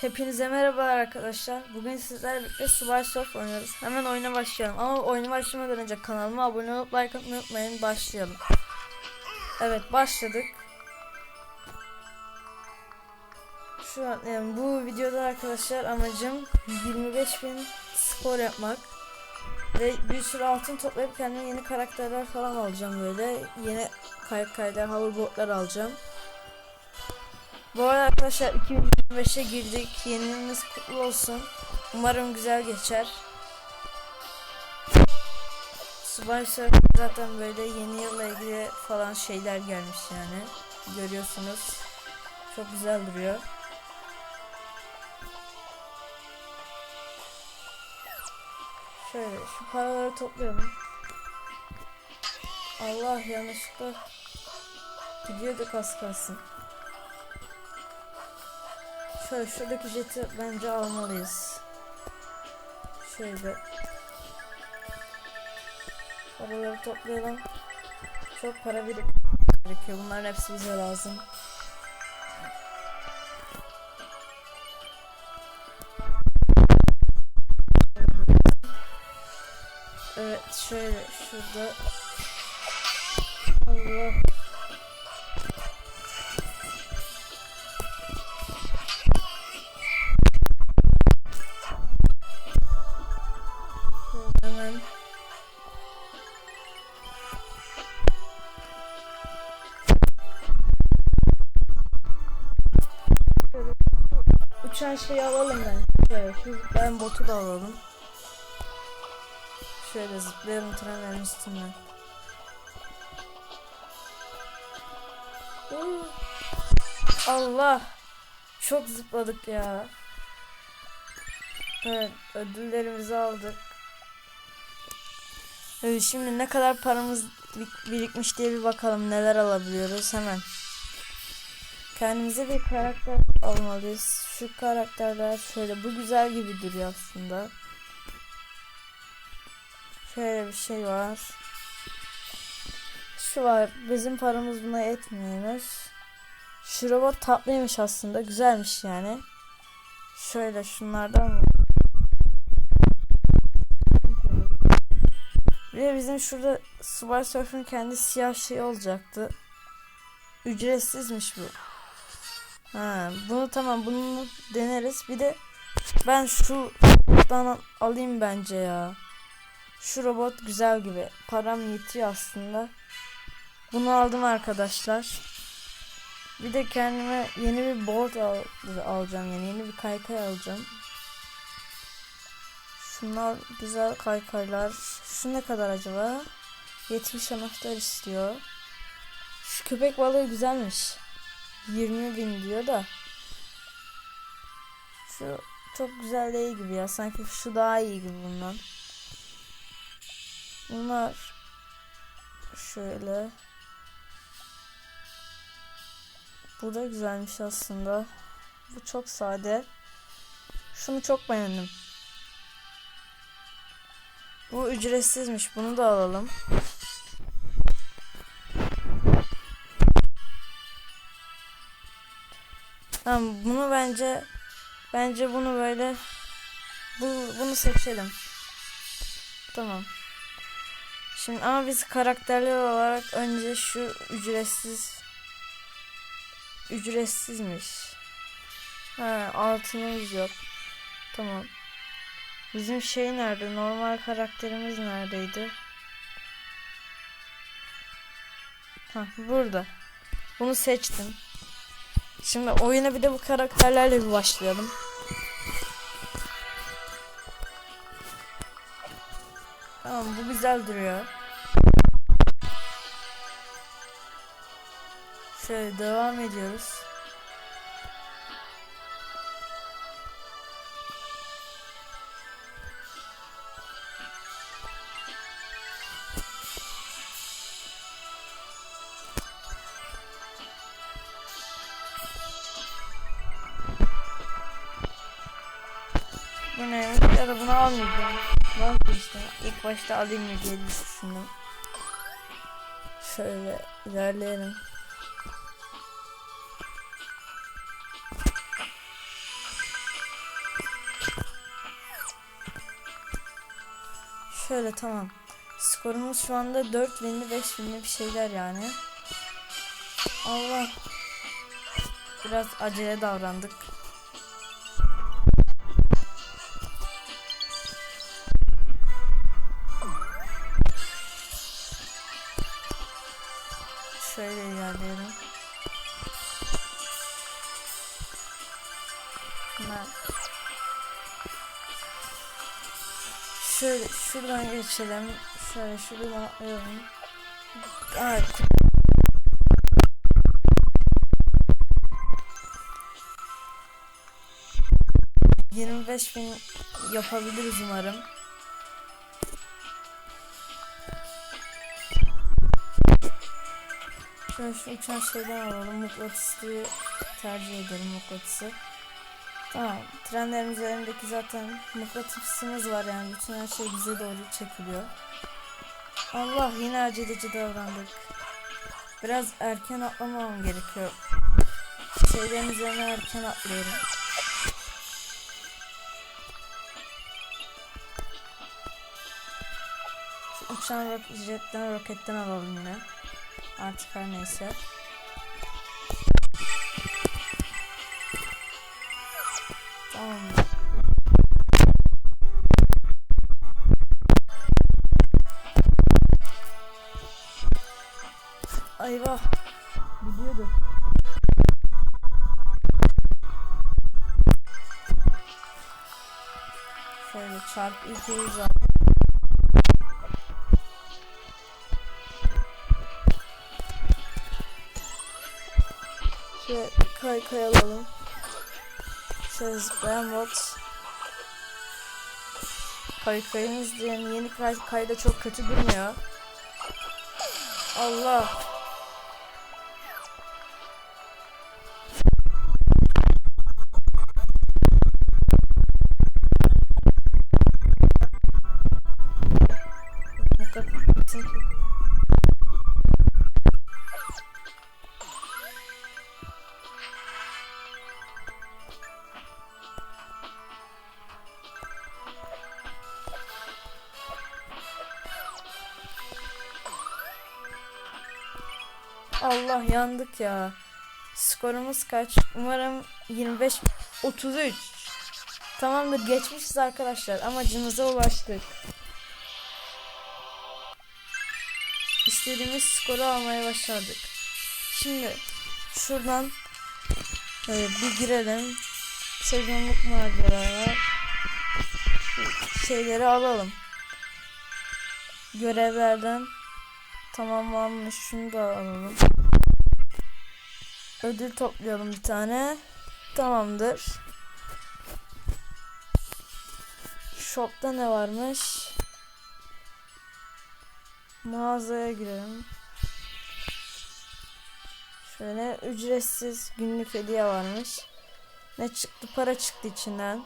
Hepinize merhabalar arkadaşlar. Bugün sizlerle birlikte Subway Surf oynuyoruz. Hemen oyuna başlayalım. Ama oyuna başlamadan önce kanalıma abone olup like atmayı unutmayın. Başlayalım. Evet başladık. Şu an yani bu videoda arkadaşlar amacım 25.000 skor yapmak. Ve bir sürü altın toplayıp kendime yeni karakterler falan alacağım böyle. Yeni kaykaylar, hoverboardlar alacağım. Bu arada arkadaşlar 2025'e girdik. Yeni yılınız kutlu olsun. Umarım güzel geçer. Subway Surf zaten böyle yeni yılla ilgili falan şeyler gelmiş yani. Görüyorsunuz. Çok güzel duruyor. Şöyle şu paraları toplayalım. Allah yanlışlıkla gidiyorduk az kalsın. Şöyle şuradaki jeti bence almalıyız. Şöyle. Paraları toplayalım. Çok para birikti gerekiyor. Bunların hepsi bize lazım. Evet şöyle şurada Allah Uçan şeyi alalım ben. Şu ben botu da alalım. Şöyle zıplayalım trenlerin üstünden. Allah. Çok zıpladık ya. Evet ödüllerimizi aldık. Evet, şimdi ne kadar paramız bir- birikmiş diye bir bakalım neler alabiliyoruz hemen. Kendimize bir karakter almalıyız. Şu karakterler şöyle bu güzel gibi duruyor aslında. Şöyle bir şey var. Şu var. Bizim paramız buna etmiyormuş. Şu robot tatlıymış aslında. Güzelmiş yani. Şöyle şunlardan mı? Bir bizim şurada Subway Surf'ün kendi siyah şey olacaktı. Ücretsizmiş bu. Ha, bunu tamam bunu deneriz. Bir de ben şuradan alayım bence ya. Şu robot güzel gibi. Param yetiyor aslında. Bunu aldım arkadaşlar. Bir de kendime yeni bir board al alacağım yani yeni bir kaykay alacağım. Şunlar güzel kaykaylar. Şu ne kadar acaba? 70 anahtar istiyor. Şu köpek balığı güzelmiş. 20 bin diyor da. Şu çok güzel değil gibi ya. Sanki şu daha iyi gibi bundan. Bunlar şöyle. Bu da güzelmiş aslında. Bu çok sade. Şunu çok beğendim. Bu ücretsizmiş. Bunu da alalım. Tamam bunu bence bence bunu böyle bu bunu seçelim. Tamam. Şimdi ama biz karakterler olarak önce şu ücretsiz ücretsizmiş. Ha altınımız yok. Tamam. Bizim şey nerede? Normal karakterimiz neredeydi? Ha burada. Bunu seçtim. Şimdi oyuna bir de bu karakterlerle bir başlayalım. Tamam bu güzel duruyor. Şöyle devam ediyoruz. Bu neymiş ya da bunu almayacağım. Vazgeçtim. İlk başta alayım mı diye düşündüm. Şöyle ilerleyelim. Şöyle tamam. Skorumuz şu anda 4 binli 5 binli bir şeyler yani. Allah. Biraz acele davrandık. Şuradan geçelim. Şöyle şuradan atlayalım. Aa, 25 bin yapabiliriz umarım. Şöyle şu uçan şeyden alalım. Mıknatıslı tercih ederim mıknatısı. Tamam. Trenlerin üzerindeki zaten mıknatısımız var yani. Bütün her şey bize doğru çekiliyor. Allah yine aceleci davrandık. Biraz erken atlamam gerekiyor. Şeylerin üzerine erken atlıyorum. Uçan ro- jetten roketten alalım yine. Artık her neyse. Ayvah. Gidiyordu. Şöyle çarp 200 al. Şöyle kay kay alalım. Şöyle zıplayan bot. Kay kayımız yani yeni kay, kayda çok kötü durmuyor. Allah. Allah yandık ya. Skorumuz kaç? Umarım 25 33. Tamamdır geçmişiz arkadaşlar. Amacımıza ulaştık. İstediğimiz skoru almaya başardık. Şimdi şuradan e, bir girelim. Sezonluk maceralar. Şeyleri alalım. Görevlerden tamamlanmış. Şunu da alalım. Ödül toplayalım bir tane. Tamamdır. Shop'ta ne varmış? Mağazaya girelim. Şöyle ücretsiz günlük hediye varmış. Ne çıktı? Para çıktı içinden.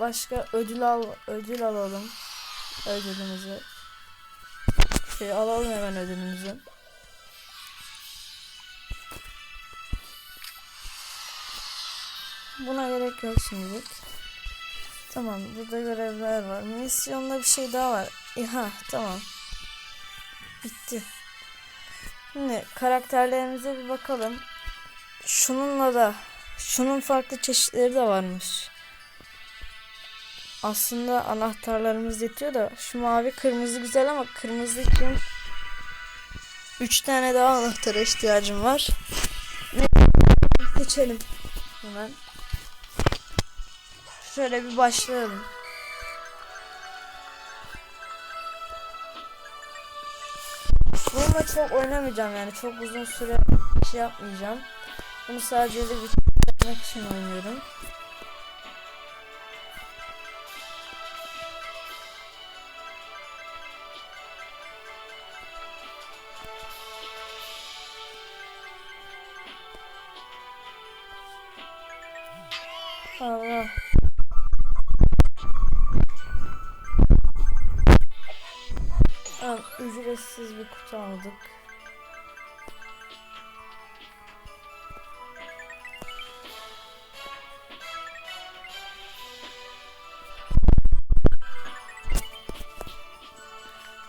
Başka ödül al ödül alalım. Ödülümüzü. Şey alalım hemen ödülümüzü. Buna gerek yok şimdilik. Tamam burada görevler var. Misyonda bir şey daha var. İha tamam. Bitti. Şimdi karakterlerimize bir bakalım. Şununla da şunun farklı çeşitleri de varmış. Aslında anahtarlarımız yetiyor da şu mavi kırmızı güzel ama kırmızı için 3 tane daha anahtara ihtiyacım var. Ne seçelim hemen. Şöyle bir başlayalım. Bununla çok oynamayacağım yani çok uzun süre şey yapmayacağım. Bunu sadece de bitirmek için oynuyorum. Allah. Tamam, ücretsiz bir kutu aldık.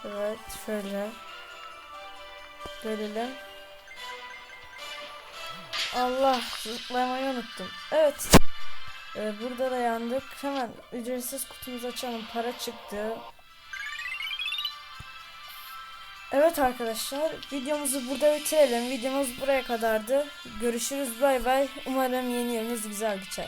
Evet şöyle. Görelim. Allah zıplamayı unuttum. Evet. Ee, burada da yandık. Hemen ücretsiz kutumuzu açalım. Para çıktı. Evet arkadaşlar videomuzu burada bitirelim. Videomuz buraya kadardı. Görüşürüz bay bay. Umarım yeni yılınız güzel geçer.